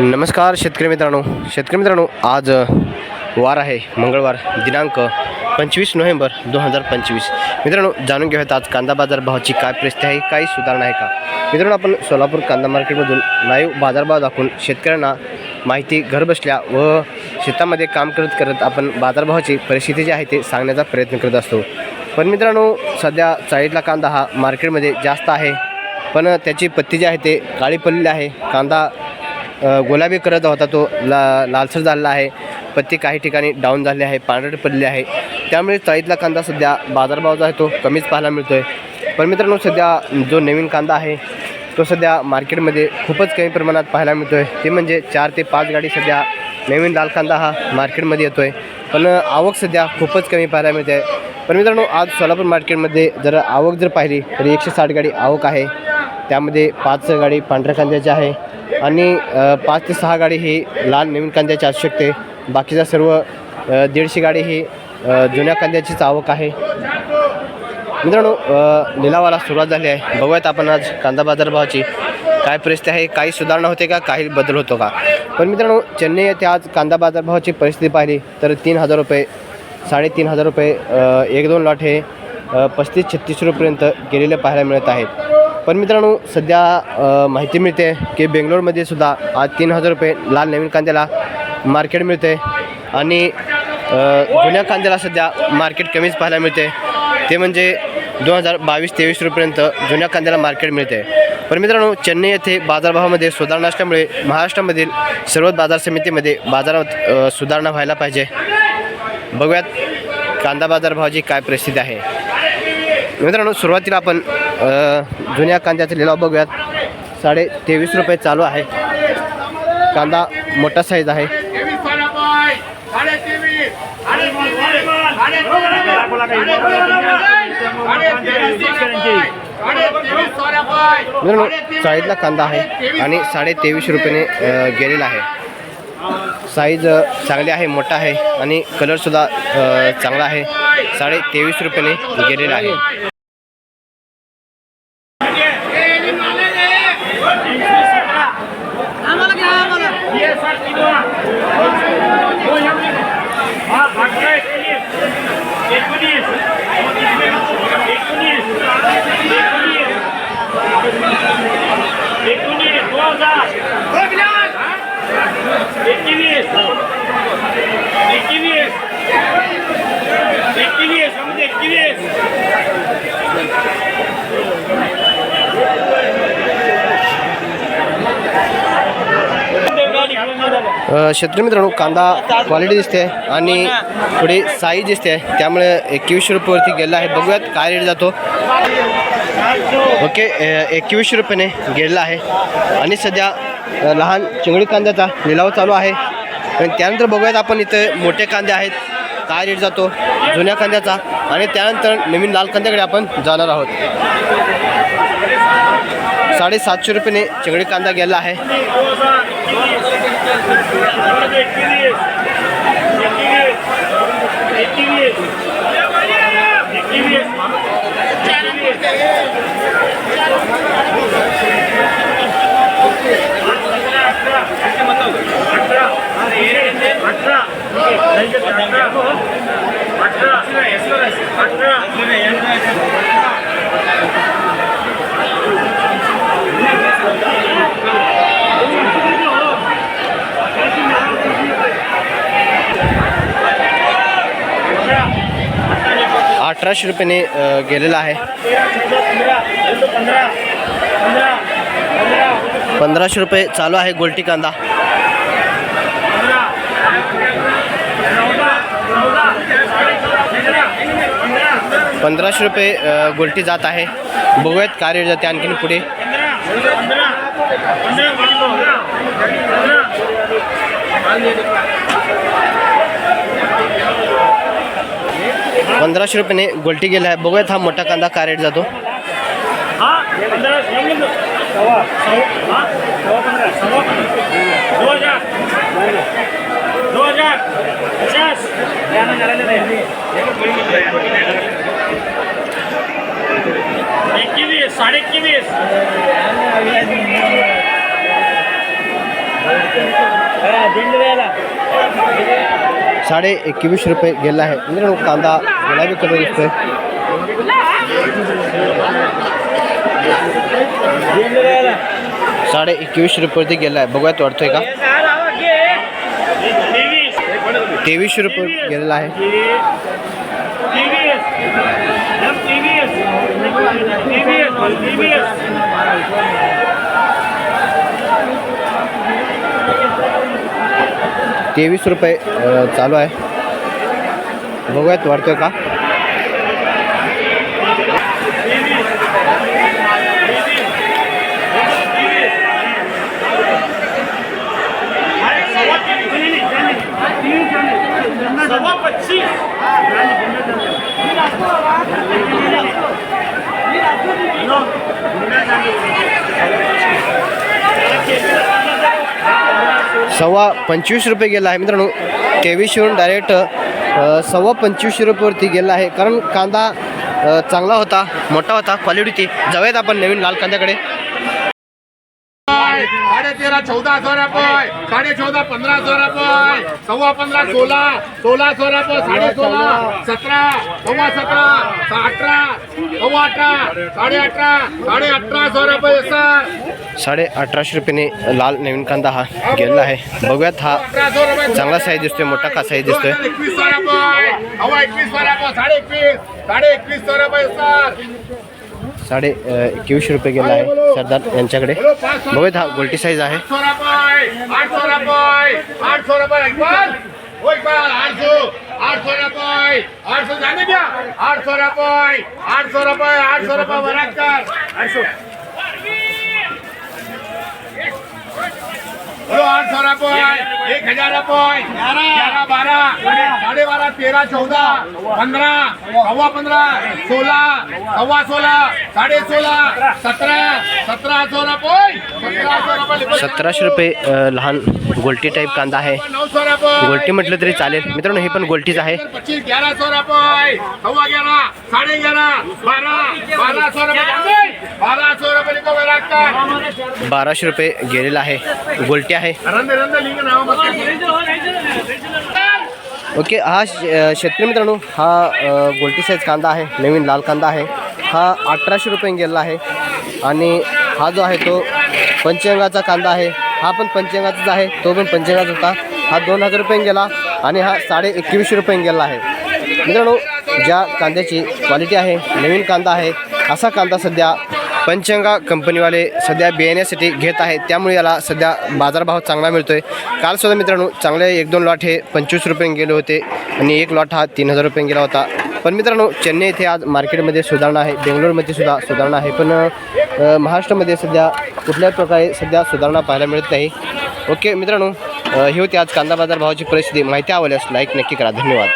नमस्कार शेतकरी मित्रांनो. शेतकरी मित्रांनो आज वार आहे. मंगळवार दिनांक पंचवीस नोव्हेंबर दोन हजार पंचवीस. मित्रांनो जाणून घेऊयात आज कांदा बाजार भावाची काय परिस्थिती आहे काही सुधारणा आहे का? मित्रांनो आपण सोलापूर कांदा मार्केटमधून लाईव्ह बाजारभाव दाखवून शेतकऱ्यांना माहिती घरबसल्या व शेतामध्ये काम करत करत आपण बाजारभावाची परिस्थिती जी आहे ते सांगण्याचा प्रयत्न करत असतो. पण मित्रांनो सध्या चाळीतला कांदा हा मार्केटमध्ये जास्त आहे. पण त्याची पत्ती जी आहे ते काळी पडलेली आहे. कांदा गुलाबी करत होता तो ला लालसर झालेला आहे. पत्ती काही ठिकाणी डाऊन झाली आहे पांढरट पडले आहे. त्यामुळे चाळीतला कांदा सध्या बाजारभाव जो आहे तो कमीच पाहायला मिळतो आहे पण मित्रांनो सध्या जो नवीन कांदा आहे तो सध्या मार्केटमध्ये खूपच कमी प्रमाणात पाहायला मिळतो आहे ते म्हणजे चार ते पाच गाडी सध्या नवीन लाल कांदा हा मार्केटमध्ये येतो आहे पण आवक सध्या खूपच कमी पाहायला मिळते. आहे पण मित्रांनो आज सोलापूर मार्केटमध्ये जर आवक जर पाहिली तर एकशे साठ गाडी आवक आहे. त्यामध्ये पाच गाडी पांढऱ्या कांद्याची आहे आणि पाच ते सहा गाडी ही लाल नवीन कांद्याची असू शकते. बाकीच्या सर्व दीडशे गाडी ही जुन्या कांद्याचीच आवक आहे. मित्रांनो लिलावाला सुरुवात झाली आहे. बघूयात आपण आज कांदा बाजारभावाची काय परिस्थिती आहे काही सुधारणा होते का काही बदल होतो का? पण मित्रांनो चेन्नई येथे आज कांदा बाजारभावाची परिस्थिती पाहिली तर तीन हजार रुपये साडेतीन हजार रुपये एक दोन लॉट हे पस्तीस छत्तीस रुपयेपर्यंत गेलेले पाहायला मिळत आहेत. पण मित्रांनो सध्या माहिती मिळते की बेंगलोरमध्ये सुद्धा आज तीन हजार रुपये लाल नवीन कांद्याला मार्केट मिळते. आणि जुन्या कांद्याला सध्या मार्केट कमीच पाहायला मिळते. ते म्हणजे दोन हजार बावीस तेवीस रुपयेपर्यंत जुन्या कांद्याला मार्केट मिळते. पण मित्रांनो चेन्नई येथे बाजारभावामध्ये सुधारणा असल्यामुळे महाराष्ट्रामधील सर्वच बाजार समितीमध्ये बाजारात सुधारणा व्हायला पाहिजे. बघूयात कांदा बाजारभावाची काय परिस्थिती आहे. मित्रांनो सुरुवातीला आपण जुन्या कांद्याचे लिलाव बघूयात. साडे तेवीस रुपये चालू आहे. कांदा मोठा साईज आहे. साईजला कांदा आहे आणि साडे तेवीस रुपयाने गेलेला आहे. साईज चांगली आहे मोठा आहे आणि कलरसुद्धा चांगला आहे. साडे तेवीस रुपयाने गेलेला आहे. शेतकरी मित्रांनो कांदा क्वालिटी दिसते आणि थोडी साईज दिसते. त्यामुळे एकवीसशे रुपयावरती गेला आहे. बघूयात काय रेट जातो. ओके एकवीसशे रुपयाने गेलेला आहे. आणि सध्या लहान चिंगडी कांद्याचा लिलाव चालू आहे. आणि त्यानंतर बघूयात आपण इथं मोठे कांदे आहेत. काय रेट जातो. जुन्या कांद्याचा. आणि त्यानंतर नवीन लाल कांद्याकडे आपण जाणार आहोत. साडेसातशे रुपयाने चिंगडी कांदा गेला आहे. అట్లా అట్లా అట్లా बाराशे रुपयाने गेलेला आहे. पंधराशे रुपये चालू आहे गोलटी कांदा. पंधराशे रुपये गोलटी जात आहे. बघूयात काय रेट जाते आणखीन पुढे. पंधराशे रुपयाने गोल्टी गेला आहे बघूयात हा मोठा कांदा काय रेट जातो एकवीस साडे एकवीस साडे एकवीस रुपये गेला आहे. मित्रांनो कांदा गुलाबी कलर दिसतोय. साडे एकवीस रुपये ते गेला आहे. बघूयात वाढतोय का? तेवीसशे रुपये गेलेला आहे. तेवीस रुपये चालू आहे. बघूयात वाढतो का? सव्वा पंचवीस रुपये गेला आहे. मित्रांनो तेवीसशेवरून डायरेक्ट सव्वा पंचवीसशे रुपयेवरती गेला आहे. कारण कांदा चांगला होता मोठा होता क्वालिटी जाऊयात आपण नवीन लाल कांद्याकडे. साडे तेरा चौदा सौ रुपये साडे चौदा पंधरा सौ रुपये सव्वा पंधरा सोळा सोळा सौ रुपये साडे सोळा सतरा सव्वा सतरा अठरा सव्वा अठरा साडे अठरा साडे अठरा सौ रुपये सर. साडे अठराशे रुपयाने लाल नवीन कांदा हा गेलेला आहे. बघूयात हा रुपये चांगला साईज दिसतोय मोठा का साईज दिसतोय? एकवीस रुपये रुपये साडे एकवीस साडे एकवीस रुपये सर. साडे अ, एकवीसशे रुपये गेला आहे सरदार यांच्याकडे बघूयात हा गोल्टी साईज आहे आठ सौ रुपये आठ सौ रुपये आठ सौ रुपये इकबाल ओ इकबाल आठ सौ आठ सौ रुपये आठ सौ जाने क्या आठ सौ रुपये आठ सौ रुपये आठ सौ रुपये बरात कर आठ सौ बोलो आठ सौ रुपये. एक हजार रुपये. ग्यारह. बारह. साढ़े बारह तेरह चौदह पंद्रह सवा पंद्रह सोलह सवा सोलह साढ़े सोलह सत्रह सत्रह सौ रुपये। सत्रह सौ रुपये लिखो। सतराशे रुपये लहान गोलटी टाईप कांदा आहे. गोलटी म्हटलं तरी चालेल. मित्रांनो हे पण गोलटीच आहे. बाराशे रुपये गेलेला आहे. गोलटी आहे. ओके हा शेतकरी मित्रांनो हा गोलटी साईज कांदा आहे. नवीन लाल कांदा आहे. हा अठराशे रुपये गेलेला आहे. आणि हा जो आहे तो पंचगंगाचा कांदा आहे. हा पण पंचांगाचाच आहे तो पण पंचगंगाचा होता. हा दोन हजार रुपये गेला आणि हा साडे एकवीसशे रुपये गेला आहे. मित्रांनो ज्या कांद्याची क्वालिटी आहे नवीन कांदा आहे असा कांदा सध्या पंचंगा कंपनीवाले सध्या बियाण्यासाठी घेत आहे. त्यामुळे याला सध्या बाजारभाव चांगला मिळतो आहे कालसुद्धा मित्रांनो चांगले एक दोन लॉट हे पंचवीस रुपये गेले होते आणि एक लॉट हा तीन हजार रुपये गेला होता. पण मित्रांनो चेन्नई इथे आज मार्केटमध्ये सुधारणा आहे बेंगलोरमध्ये सुद्धा सुधारणा आहे. पण महाराष्ट्रामध्ये सध्या कुठल्याच प्रकारे सध्या सुधारणा पाहायला मिळत नाही. ओके मित्रांनो ही होती आज कांदा बाजार भावाची परिस्थिती. माहिती आवडल्यास लाईक नक्की करा. धन्यवाद.